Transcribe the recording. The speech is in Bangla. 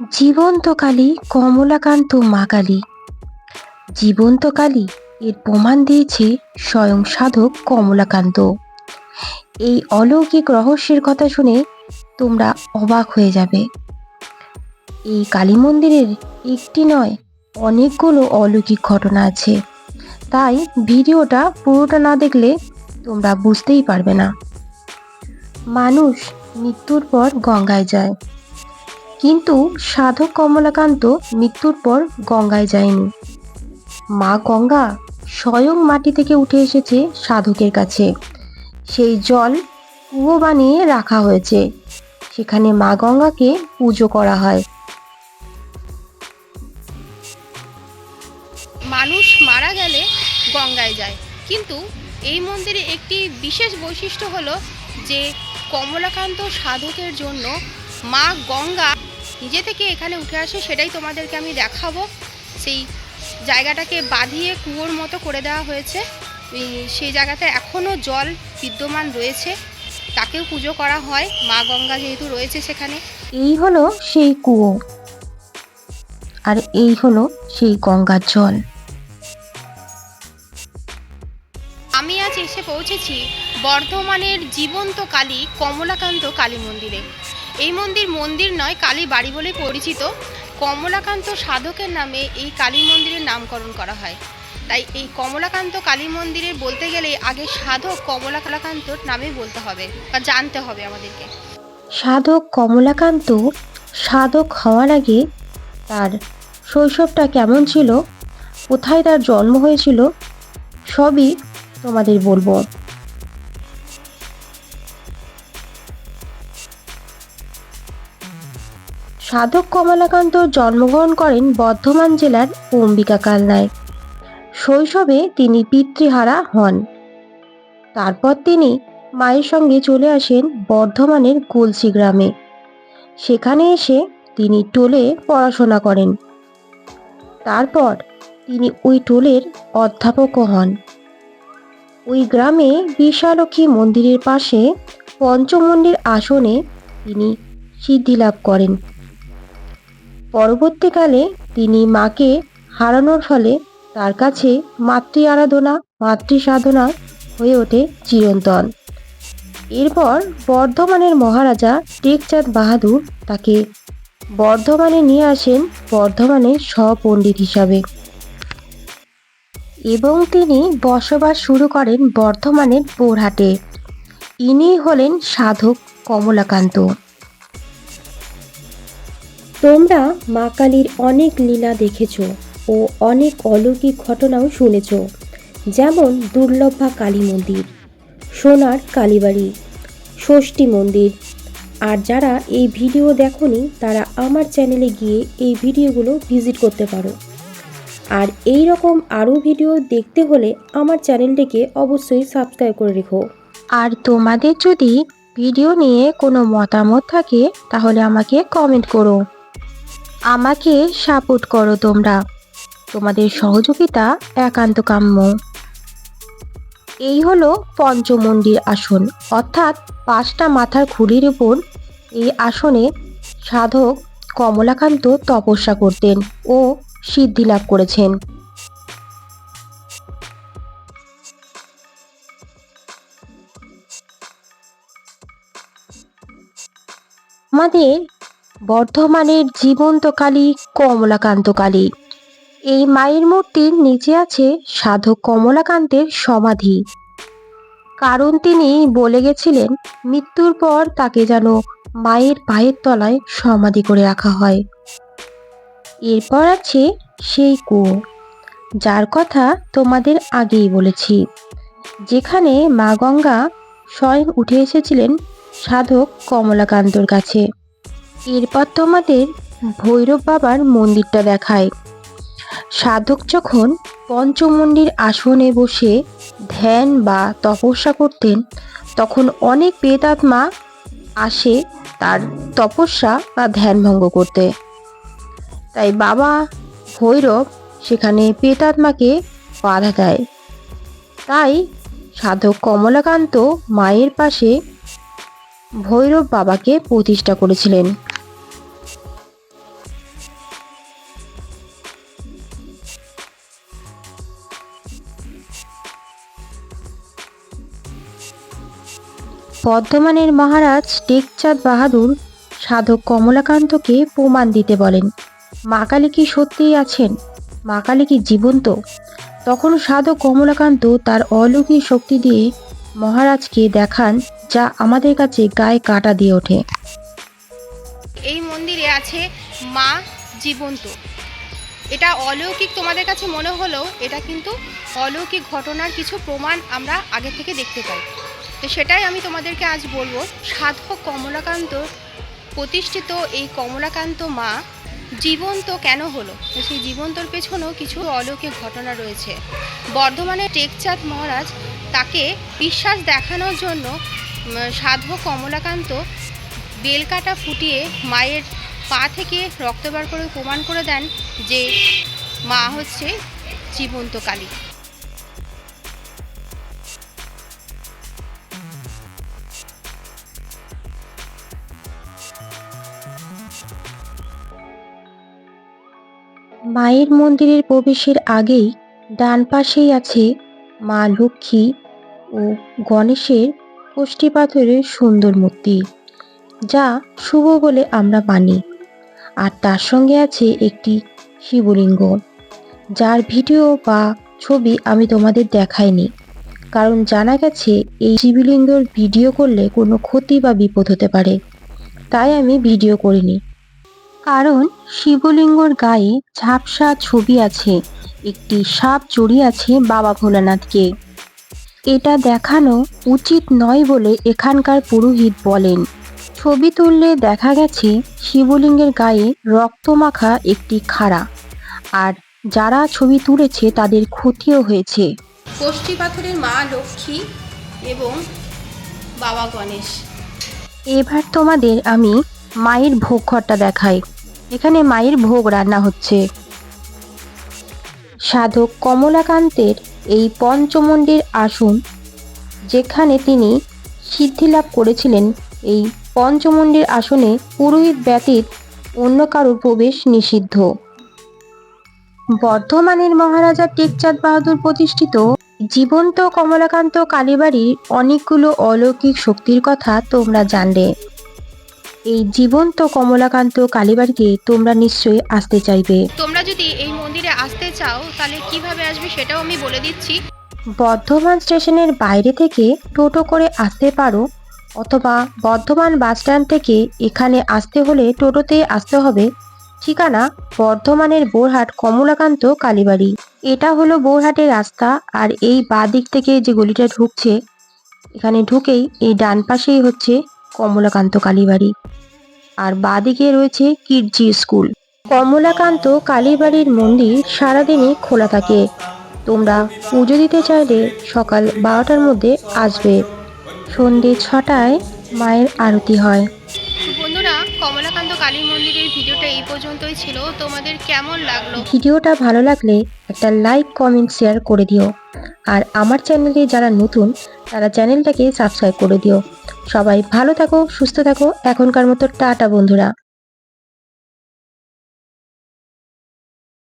জীবন্ত কালী কমলাকান্ত মা কালী জীবন্ত কালী এর প্রমাণ দিয়েছে স্বয়ং সাধক কমলাকান্ত। এই অলৌকিক রহস্যের কথা শুনে তোমরা অবাক হয়ে যাবে। এই কালী মন্দিরের একটি নয়, অনেকগুলো অলৌকিক ঘটনা আছে। তাই ভিডিওটা পুরোটা না দেখলে তোমরা বুঝতেই পারবে না। মানুষ মৃত্যুর পর গঙ্গায় যায়। কিন্তু সাধক কমলাকান্ত মৃত্যুর পর গঙ্গায় যায়নি। মা গঙ্গা স্বয়ং মাটি থেকে উঠে এসেছে সাধকের কাছে। সেই জল কুয়ো বানিয়ে রাখা হয়েছে। সেখানে মা গঙ্গাকে পুজো করা হয়। মানুষ মারা গেলে গঙ্গায় যায়। কিন্তু এই মন্দিরে একটি বিশেষ বৈশিষ্ট্য হলো যে কমলাকান্ত সাধকের জন্য মা গঙ্গা নিজে থেকে এখানে উঠে আসে সেটাই তোমাদেরকে আমি দেখাবো। সেই জায়গাটাকে বাঁধিয়ে কুয়োর মতো করে দেওয়া হয়েছে। এই সেই জায়গাতে এখনও জল বিদ্যমান রয়েছে। তাকেও পুজো করা হয় মা গঙ্গা যেহেতু রয়েছে সেখানে। এই হলো সেই কুয়ো। আর এই হলো সেই গঙ্গার জল। আমি আজ এসে পৌঁছেছি বর্ধমানের জীবন্ত কালী কমলাকান্ত কালী মন্দিরে। এই মন্দির মন্দির নয়, কালী বাড়ি বলেই পরিচিত। কমলাকান্ত সাধকের নামে এই কালী মন্দিরের নামকরণ করা হয়। তাই এই কমলাকান্ত কালী মন্দিরে বলতে গেলে আগে সাধক কমলাকান্তর নামে বলতে হবে বা জানতে হবে আমাদেরকে। সাধক কমলাকান্ত সাধক হওয়ার আগে তার শৈশবটা কেমন ছিল? কোথায় তার জন্ম হয়েছিল? সবই তোমাদের বলব। সাধক কমলাকান্ত জন্মগ্রহণ করেন বর্ধমান জেলার অম্বিকা কালনায়। শৈশবে তিনি পিতৃহারা হন। তারপর তিনি মায়ের সঙ্গে চলে আসেন বর্ধমানের গলসি গ্রামে। সেখানে এসে তিনি টোলে পড়াশোনা করেন। তারপর তিনি ওই টোলের অধ্যাপকও হন। ওই গ্রামে বিশালক্ষী মন্দিরের পাশে পঞ্চমন্ডির আসনে তিনি সিদ্ধিলাভ করেন। পরবর্তীকালে তিনি মাকে হারানোর ফলে তার কাছে মাতৃ আরাধনা, মাতৃ সাধনা হয়ে ওঠে চিরন্তন। এরপর বর্ধমানের মহারাজা টেকচাঁদ বাহাদুর তাকে বর্ধমানে নিয়ে আসেন বর্ধমানের সহপণ্ডিত হিসাবে। এবং তিনি বসবাস শুরু করেন বর্ধমানের বোরহাটে। ইনি হলেন সাধক কমলাকান্ত। তোমরা মা কালীর অনেক লীলা দেখেছ ও অনেক অলৌকিক ঘটনাও শুনেছ, যেমন দুর্লভা কালী মন্দির, সোনার কালীবাড়ি, ষষ্ঠী মন্দির। আর যারা এই ভিডিও দেখনি, তারা আমার চ্যানেলে গিয়ে এই ভিডিওগুলো ভিজিট করতে পারো। আর এই রকম আরও ভিডিও দেখতে হলে আমার চ্যানেলটিকে অবশ্যই সাবস্ক্রাইব করে রেখো। আর তোমাদের যদি ভিডিও নিয়ে কোনো মতামত থাকে, তাহলে আমাকে কমেন্ট করো। আমাকে সাপোর্ট করো তোমরা। তোমাদের সহযোগিতা একান্ত কাম্য। এই হলো পঞ্চমন্দির আসন। অর্থাৎ পাঁচটা মাথার খুলির উপর এই আসনে সাধক কমলাকান্ত তপস্যা করতেন ও সিদ্ধি লাভ করেছেন। আমাদের বর্ধমানের জীবন্ত কালী কমলাকান্ত কালী এই মায়ের মূর্তির নিচে আছে সাধক কমলাকান্তের সমাধি। কারণ তিনি বলে গেছিলেন, মৃত্যুর পর তাকে যেন মায়ের পায়ের তলায় সমাধি করে রাখা হয়। এরপর আছে সেই কুয়ো। যার কথা তোমাদের আগেই বলেছি। যেখানে মা গঙ্গা স্বয়ং উঠে এসেছিলেন সাধক কমলাকান্তর কাছে। এরপর তোমাদের ভৈরব বাবার মন্দিরটা দেখায়। সাধক যখন পঞ্চমন্দির আসনে বসে ধ্যান বা তপস্যা করতেন, তখন অনেক প্রেতাত্মা আসে তার তপস্যা বা ধ্যান ভঙ্গ করতে। তাই বাবা ভৈরব সেখানে প্রেতাত্মাকে বাধা দেয়। তাই সাধক কমলাকান্ত মায়ের পাশে ভৈরব বাবাকে প্রতিষ্ঠা করেছিলেন। বর্ধমানের মহারাজ টেকচাঁদ বাহাদুর সাধক কমলাকান্তকে প্রমাণ দিতে বলেন। মা কালী কি সত্যিই আছেন? মা কালী কি জীবন্ত? তখন সাধক কমলাকান্ত তার অলৌকিক শক্তি দিয়ে মহারাজকে দেখান যা আমাদের কাছে গায়ে কাটা দিয়ে ওঠে। এই মন্দিরে আছে মা জীবন্ত। এটা অলৌকিক তোমাদের কাছে মনে হলেও এটা কিন্তু অলৌকিক ঘটনার কিছু প্রমাণ আমরা আগে থেকে দেখতে পাই। তো সেটাই আমি তোমাদেরকে আজ বলব। সাধক কমলাকান্ত, প্রতিষ্ঠিত এই কমলাকান্ত মা জীবন্ত কেন হলো? সেই জীবন্তর পেছনেও কিছু অলৌকিক ঘটনা রয়েছে। বর্ধমানের টেকচাঁদ মহারাজ তাকে বিশ্বাস দেখানোর জন্য সাধক কমলাকান্ত বেলকাটা ফুটিয়ে মায়ের পা থেকে রক্ত বার করে প্রমাণ করে দেন যে মা হচ্ছে জীবন্ত কালী। মায়ের মন্দিরের প্রবেশের আগেই ডান পাশেই আছে মা লক্ষ্মী ও গণেশের পাথরের সুন্দর মূর্তি, যা শুভ বলে আমরা মানি। আর তার সঙ্গে আছে একটি শিবলিঙ্গ, যার ভিডিও বা ছবি আমি তোমাদের দেখাইনি, কারণ জানা গেছে এই শিবলিঙ্গর ভিডিও করলে কোনো ক্ষতি বা বিপদ হতে পারে, তাই আমি ভিডিও করিনি। কারণ শিবলিঙ্গর গায়ে ঝাপসা ছবি আছে একটি সাপ জড়িয়ে আছে বাবা ভোলানাথকে। এটা দেখানো উচিত নয় বলে এখানকার পুরোহিত বলেন। ছবি তুললে দেখা গেছে শিবলিঙ্গের গায়ে রক্তমাখা একটি খাড়া আর যারা ছবি তুলেছে তাদের ক্ষতিও হয়েছে। কোষ্ঠী পাথরের মা লক্ষ্মী এবং বাবা গণেশ। এবার তোমাদের আমি মায়ের ভোগ ঘরটা দেখাই। এখানে মায়ের ভোগ রান্না হচ্ছে। সাধক কমলাকান্তের এই পঞ্চমন্ডির আসন, যেখানে তিনি সিদ্ধিলাভ করেছিলেন, এই পঞ্চমন্ডির আসনে পুরোহিত ব্যতীত অন্য কারোর প্রবেশ নিষিদ্ধ। বর্ধমানের মহারাজা টেকচাঁদ বাহাদুর প্রতিষ্ঠিত জীবন্ত কমলাকান্ত কালীবাড়ির অনেকগুলো অলৌকিক শক্তির কথা তোমরা জানলে। এই জীবন্ত কমলাকান্ত কালীবাড়িতে তোমরা নিশ্চয়ই আসতে চাইবে। তোমরা যদি এই মন্দিরে আসতে চাও তাহলে কীভাবে আসবে সেটাও আমি বলে দিচ্ছি। বর্ধমান স্টেশনের বাইরে থেকে টোটো করে আসতে পারো অথবা বর্ধমান বাসস্ট্যান্ড থেকে এখানে আসতে হলে টোটোতে আসতে হবে। ঠিকানা বর্ধমানের বোরহাট কমলাকান্ত কালীবাড়ি। এটা হলো বোরহাটের রাস্তা আর এই বাঁ দিক থেকে যে গলিটা ঢুকছে এখানে ঢুকেই এই ডান পাশেই হচ্ছে কমলাকান্ত কালীবাড়ি। আর বাঁ দিকে রয়েছে কিডজি স্কুল। কমলাকান্ত কালীবাড়ির মন্দির সারাদিনই খোলা থাকে। তোমরা পুজো দিতে চাইলে সকাল বারোটার মধ্যে আসবে। সন্ধে ছটায় মায়ের আরতি হয়। বন্ধুরা কমলাকান্ত কালী মন্দিরের ভিডিওটা এই পর্যন্তই ছিল। তোমাদের কেমন লাগল? ভিডিওটা ভালো লাগলে একটা লাইক কমেন্ট শেয়ার করে দিও। আর আমার চ্যানেলে যারা নতুন, তারা চ্যানেলটাকে সাবস্ক্রাইব করে দিও। সবাই ভালো থাকো, সুস্থ থাকো, এখনকার মতো টাটা বন্ধুরা।